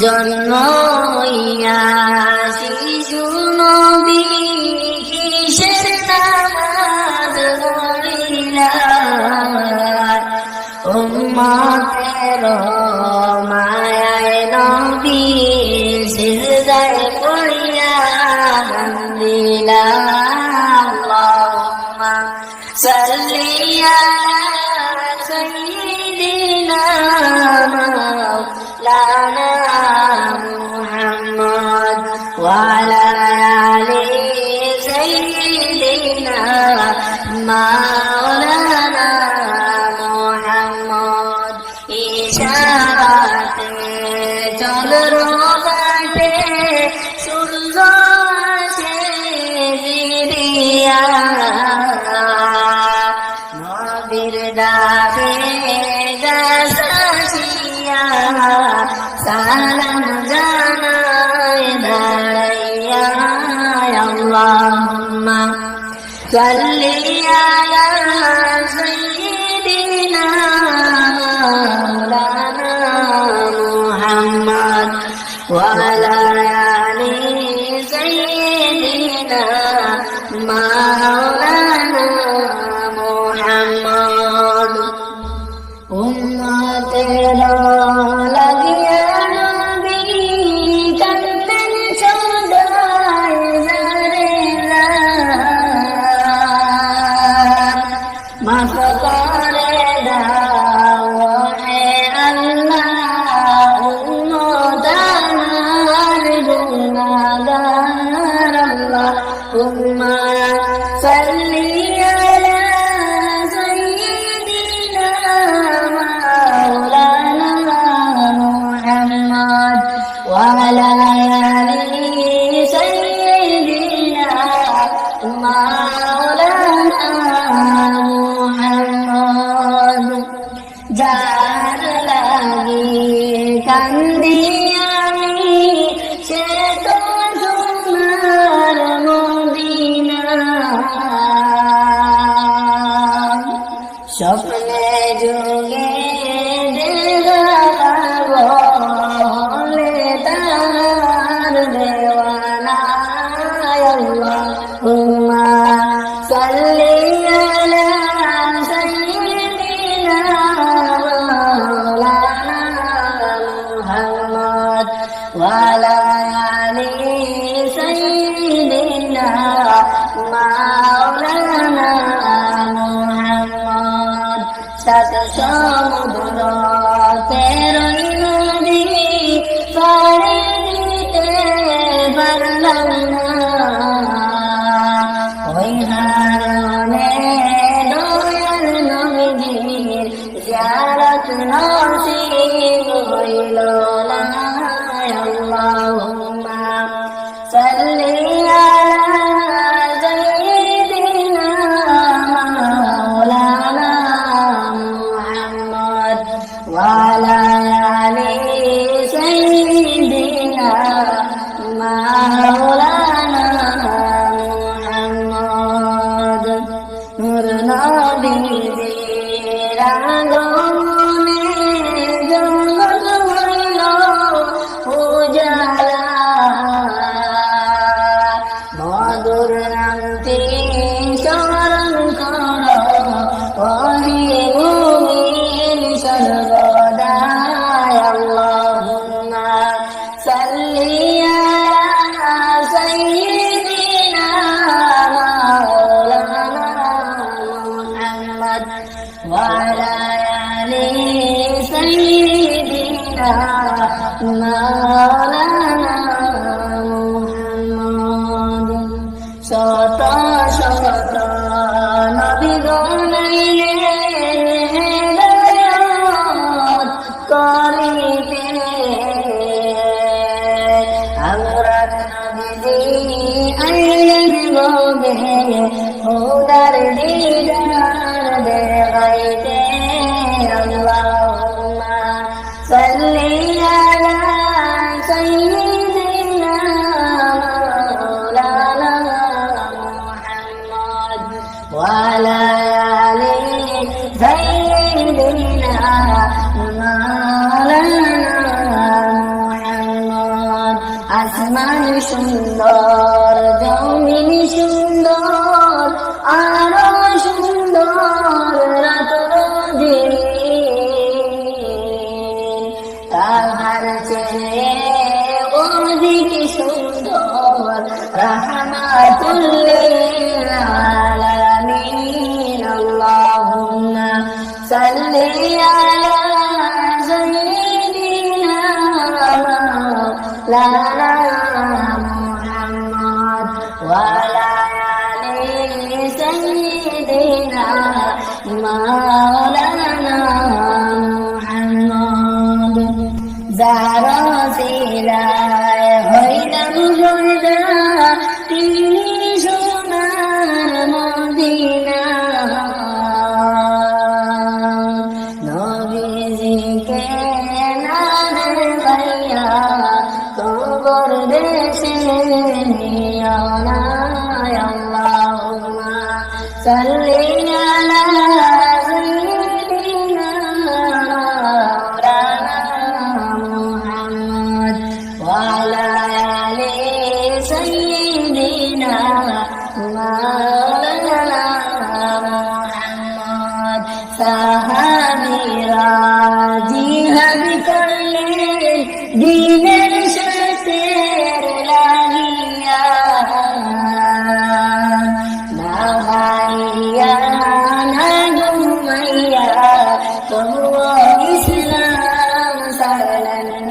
জন্ম হইয়া শিশু নবী কিসের নামাজ পড়িলা সাজিয়া সালাম জানায় দাঁড়াইয়া, আল্লাহুম্মা সাল্লি আলা সাইয়্যিদিনা মাওলানা মুহাম্মদ ওয়া আলা আলি সাইয়্যিদিনা মাওলানা মুহাম্মদ തന്തി মাওলানা মোহাম্মদ সাত সমুদ্র তেরোই নদী পারে দিতে পারলাম না। ওই হারণে দয়াল নবীজির জিয়ারত নসিব হইল। وعلى آل سيدنا محمد اللهم صل على سيدنا مولانا পরদেশে নিও না আল্লাহুম্মা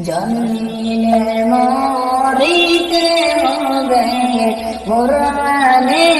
জন্মিলে মরিতে হবে কোরআনে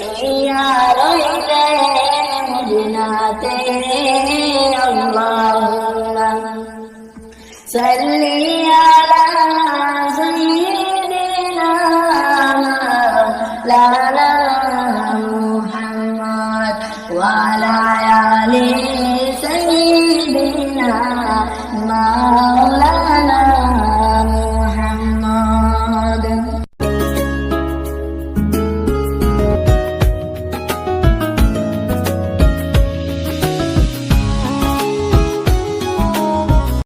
শুইয়া রইলেন মদিনাতে